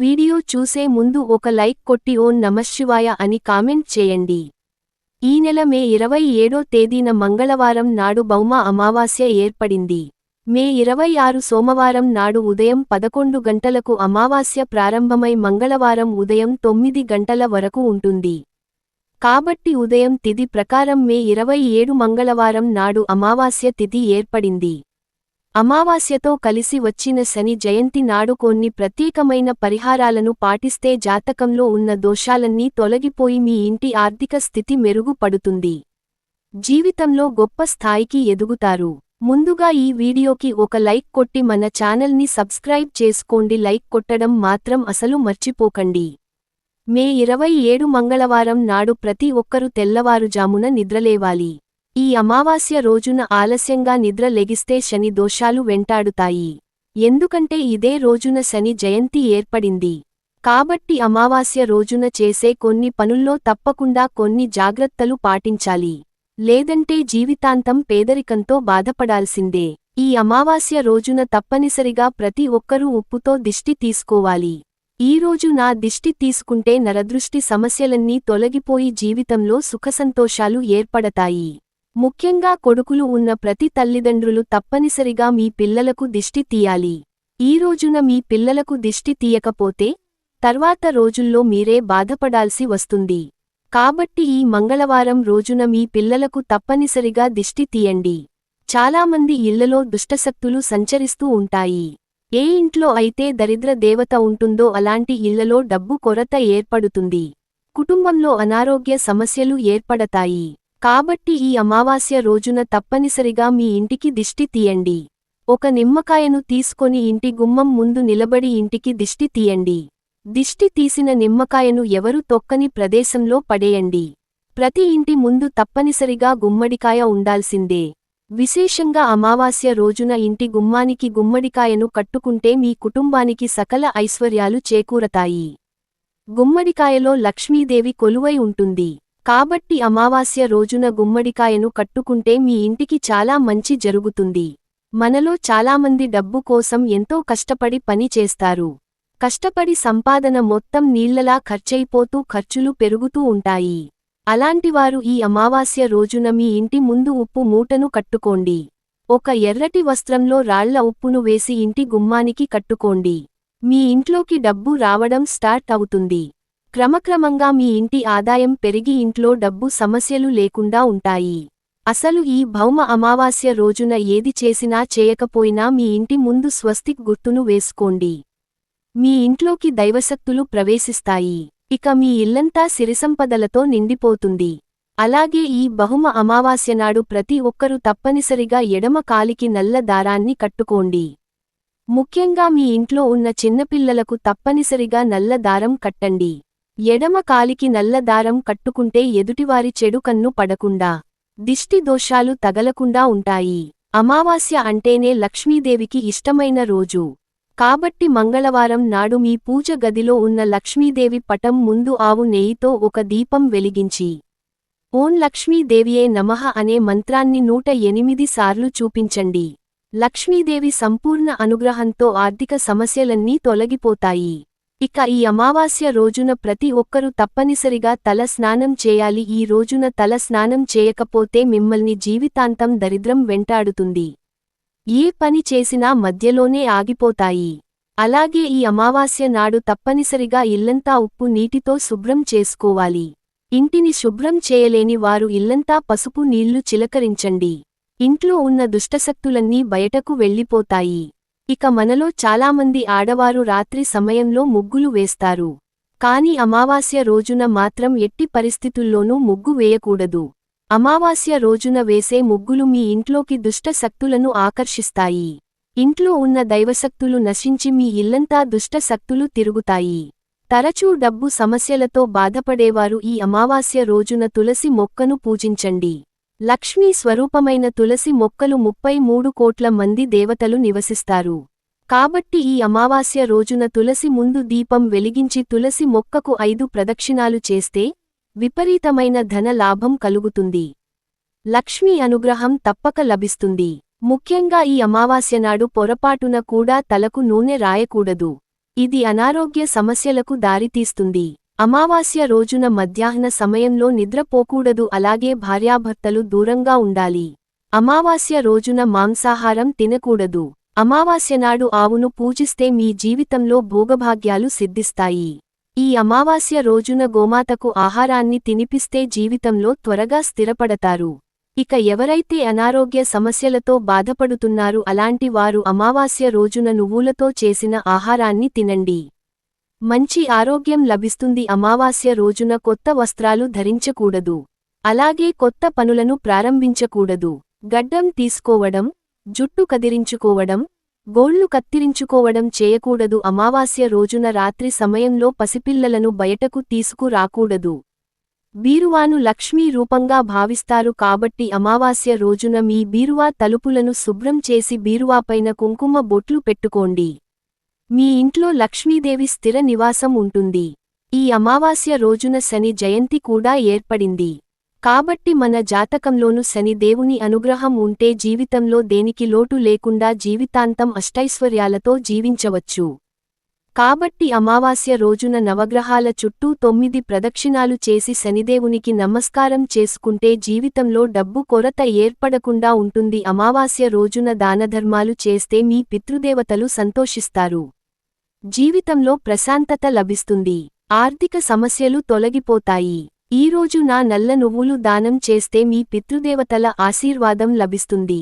Video చూసే ముందు ఒక లైక్ కొట్టి ఓన్ నమశివాయ అని కామెంట్ చేయండి. ఈ నెల మే ఇరవై ఏడో తేదీన మంగళవారం నాడు బౌమ అమావాస్య ఏర్పడింది. మే ఇరవై ఆరు సోమవారం నాడు ఉదయం పదకొండు గంటలకు అమావాస్య ప్రారంభమై మంగళవారం ఉదయం తొమ్మిది గంటల వరకు ఉంటుంది. కాబట్టి ఉదయం తిథి ప్రకారం మే ఇరవై ఏడు మంగళవారం నాడు అమావాస్య తిథి ఏర్పడింది. అమావాస్యతో కలిసి వచ్చిన శని జయంతి నాడు కొన్ని ప్రత్యేకమైన పరిహారాలను పాటిస్తే జాతకంలో ఉన్న దోషాలన్నీ తొలగిపోయి మీ ఇంటి ఆర్థిక స్థితి మెరుగుపడుతుంది. జీవితంలో గొప్ప స్థాయికి ఎదుగుతారు. ముందుగా ఈ వీడియోకి ఒక లైక్ కొట్టి మన ఛానల్ని సబ్స్క్రైబ్ చేసుకోండి. లైక్ కొట్టడం మాత్రం అసలు మర్చిపోకండి. మే ఇరవై ఏడు మంగళవారం నాడు ప్రతి ఒక్కరూ తెల్లవారుజామున నిద్రలేవాలి. ఈ అమావాస్య రోజున ఆలస్యంగా నిద్ర లెగిస్తే శని దోషాలు వెంటాడుతాయి. ఎందుకంటే ఇదే రోజున శని జయంతి ఏర్పడింది. కాబట్టి అమావాస్య రోజున చేసే కొన్ని పనుల్లో తప్పకుండా కొన్ని జాగ్రత్తలు పాటించాలి. లేదంటే జీవితాంతం పేదరికంతో బాధపడాల్సిందే. ఈ అమావాస్య రోజున తప్పనిసరిగా ప్రతి ఒక్కరూ ఉప్పుతో దిష్టి తీసుకోవాలి. ఈరోజు నా దిష్టి తీసుకుంటే నరదృష్టి సమస్యలన్నీ తొలగిపోయి జీవితంలో సుఖసంతోషాలు ఏర్పడతాయి. ముఖ్యంగా కొడుకులు ఉన్న ప్రతి తల్లిదండ్రులు తప్పనిసరిగా మీ పిల్లలకు దిష్టి తీయాలి. ఈ రోజున మీ పిల్లలకు దిష్టి తీయకపోతే తర్వాత రోజుల్లో మీరే బాధపడాల్సి వస్తుంది. కాబట్టి ఈ మంగళవారం రోజున మీ పిల్లలకు తప్పనిసరిగా దిష్టి తీయండి. చాలామంది ఇళ్ళలో దుష్టశక్తులు సంచరిస్తూ ఉంటాయి. ఏ ఇంట్లో అయితే దరిద్ర దేవత ఉంటుందో అలాంటి ఇళ్ళలో డబ్బు కొరత ఏర్పడుతుంది. కుటుంబంలో అనారోగ్య సమస్యలు ఏర్పడతాయి. కాబట్టి ఈ అమావాస్య రోజున తప్పనిసరిగా మీ ఇంటికి దిష్టి తీయండి. ఒక నిమ్మకాయను తీసుకొని ఇంటి గుమ్మం ముందు నిలబడి ఇంటికి దిష్టి తీయండి. దిష్టి తీసిన నిమ్మకాయను ఎవరు తొక్కని ప్రదేశంలో పడేయండి. ప్రతి ఇంటి ముందు తప్పనిసరిగా గుమ్మడికాయ ఉండాల్సిందే. విశేషంగా అమావాస్య రోజున ఇంటి గుమ్మానికి గుమ్మడికాయను కట్టుకుంటే మీ కుటుంబానికి సకల ఐశ్వర్యాలు చేకూరతాయి. గుమ్మడికాయలో లక్ష్మీదేవి కొలువై ఉంటుంది. కాబట్టి అమావాస్య రోజున గుమ్మడికాయను కట్టుకుంటే మీ ఇంటికి చాలా మంచి జరుగుతుంది. మనలో చాలామంది డబ్బు కోసం ఎంతో కష్టపడి పని చేస్తారు. కష్టపడి సంపాదన మొత్తం నీళ్ళలా ఖర్చయిపోతూ ఖర్చులు పెరుగుతూ ఉంటాయి. అలాంటివారు ఈ అమావాస్య రోజున మీ ఇంటి ముందు ఉప్పు మూటను కట్టుకోండి. ఒక ఎర్రటి వస్త్రంలో రాళ్ళ ఉప్పును వేసి ఇంటి గుమ్మానికి కట్టుకోండి. మీ ఇంట్లోకి డబ్బు రావడం స్టార్ట్ అవుతుంది. క్రమక్రమంగా మీ ఇంటి ఆదాయం పెరిగి ఇంట్లో డబ్బు సమస్యలు లేకుండా ఉంటాయి. అసలు ఈ భౌమ అమావాస్య రోజున ఏది చేసినా చేయకపోయినా మీ ఇంటి ముందు స్వస్తిక్ గుర్తును వేసుకోండి. మీ ఇంట్లోకి దైవశక్తులు ప్రవేశిస్తాయి. ఇక మీ ఇల్లంతా సిరిసంపదలతో నిండిపోతుంది. అలాగే ఈ బహుమ అమావాస్య నాడు ప్రతి ఒక్కరూ తప్పనిసరిగా ఎడమ కాలికి నల్ల దారాన్ని కట్టుకోండి. ముఖ్యంగా మీ ఇంట్లో ఉన్న చిన్నపిల్లలకు తప్పనిసరిగా నల్ల దారం కట్టండి. ఎడమ కాలికి నల్ల దారం కట్టుకుంటే ఎదుటివారి చెడు కన్ను పడకుండా దిష్టి దోషాలు తగలకుండా ఉంటాయి. అమావాస్య అంటేనే లక్ష్మీదేవికి ఇష్టమైన రోజు. కాబట్టి మంగళవారం నాడు మీ పూజ గదిలో ఉన్న లక్ష్మీదేవి పటం ముందు ఆవు నెయ్యితో ఒక దీపం వెలిగించి ఓం లక్ష్మీదేవియే నమః అనే మంత్రాన్ని నూట ఎనిమిది సార్లు చూపించండి. లక్ష్మీదేవి సంపూర్ణ అనుగ్రహంతో ఆర్థిక సమస్యలన్నీ తొలగిపోతాయి. ఇక ఈ అమావాస్య రోజున ప్రతి ఒక్కరూ తప్పనిసరిగా తల స్నానం చేయాలి. ఈ రోజున తల స్నానం చేయకపోతే మిమ్మల్ని జీవితాంతం దరిద్రం వెంటాడుతుంది. ఏ పని చేసినా మధ్యలోనే ఆగిపోతాయి. అలాగే ఈ అమావాస్య నాడు తప్పనిసరిగా ఇల్లంతా ఉప్పు నీటితో శుభ్రం చేసుకోవాలి. ఇంటిని శుభ్రం చేయలేని వారు ఇల్లంతా పసుపు నీళ్ళు చిలకరించండి. ఇంట్లో ఉన్న దుష్టశక్తులన్నీ బయటకు వెళ్ళిపోతాయి. ఇక మనలో చాలామంది ఆడవారు రాత్రి సమయంలో ముగ్గులు వేస్తారు. కాని అమావాస్య రోజున మాత్రం ఎట్టి పరిస్థితుల్లోనూ ముగ్గు వేయకూడదు. అమావాస్య రోజున వేసే ముగ్గులు మీ ఇంట్లోకి దుష్ట శక్తులను ఆకర్షిస్తాయి. ఇంట్లో ఉన్న దైవశక్తులు నశించి మీ ఇల్లంతా దుష్ట శక్తులు తిరుగుతాయి. తరచూ డబ్బు సమస్యలతో బాధపడేవారు ఈ అమావాస్య రోజున తులసి మొక్కను పూజించండి. లక్ష్మీ స్వరూపమైన తులసి మొక్కలు ముప్పై మూడు కోట్ల మంది దేవతలు నివసిస్తారు. కాబట్టి ఈ అమావాస్య రోజున తులసి ముందు దీపం వెలిగించి తులసి మొక్కకు ఐదు ప్రదక్షిణాలు చేస్తే విపరీతమైన ధన లాభం కలుగుతుంది. లక్ష్మీ అనుగ్రహం తప్పక లభిస్తుంది. ముఖ్యంగా ఈ అమావాస్య నాడు పొరపాటున కూడా తలకు నూనె రాయకూడదు. ఇది అనారోగ్య సమస్యలకు దారితీస్తుంది. అమావాస్య రోజున మధ్యాహ్న సమయంలో నిద్రపోకూడదు అలాగే భార్యాభర్తలు దూరంగా ఉండాలి. అమావాస్య రోజున మాంసాహారం తినకూడదు. అమావాస్యనాడు ఆవును పూజిస్తే మీ జీవితంలో భోగభాగ్యాలు సిద్ధిస్తాయి. ఈ అమావాస్య రోజున గోమాతకు ఆహారాన్ని తినిపిస్తే జీవితంలో త్వరగా స్థిరపడతారు. ఇక ఎవరైతే అనారోగ్య సమస్యలతో బాధపడుతున్నారు అలాంటి వారు అమావాస్య రోజున నువ్వులతో చేసిన ఆహారాన్ని తినండి. మంచి ఆరోగ్యం లభిస్తుంది అమావాస్య రోజున కొత్త వస్త్రాలు ధరించకూడదు. అలాగే కొత్త పనులను ప్రారంభించకూడదు. గడ్డం తీసుకోవడం జుట్టు కదిరించుకోవడం గోళ్ళు కత్తిరించుకోవడం చేయకూడదు. అమావాస్య రోజున రాత్రి సమయంలో పసిపిల్లలను బయటకు తీసుకురాకూడదు. బీరువాను లక్ష్మీ రూపంగా భావిస్తారు కాబట్టి అమావాస్య రోజున మీ బీరువా తలుపులను శుభ్రం చేసి బీరువాపైన కుంకుమ బొట్లు పెట్టుకోండి. మీ ఇంట్లో లక్ష్మీదేవి స్థిర నివాసం ఉంటుంది. ఈ అమావాస్య రోజున శని జయంతి కూడా ఏర్పడింది. కాబట్టి మన జాతకంలోను శని దేవుని అనుగ్రహం ఉంటే జీవితంలో దేనికి లోటు లేకుండా జీవితాంతం అష్టైశ్వర్యాలతో జీవించవచ్చు. కాబట్టి అమావాస్య రోజున నవగ్రహాల చుట్టూ తొమ్మిది ప్రదక్షిణాలు చేసి శనిదేవునికి నమస్కారం చేసుకుంటే జీవితంలో డబ్బు కొరత ఏర్పడకుండా ఉంటుంది. అమావాస్య రోజున దానధర్మాలు చేస్తే మీ పితృదేవతలు సంతోషిస్తారు. జీవితంలో ప్రశాంతత లభిస్తుంది. ఆర్థిక సమస్యలు తొలగిపోతాయి. ఈరోజు నా నల్ల నువ్వులు దానం చేస్తే మీ పితృదేవతల ఆశీర్వాదం లభిస్తుంది.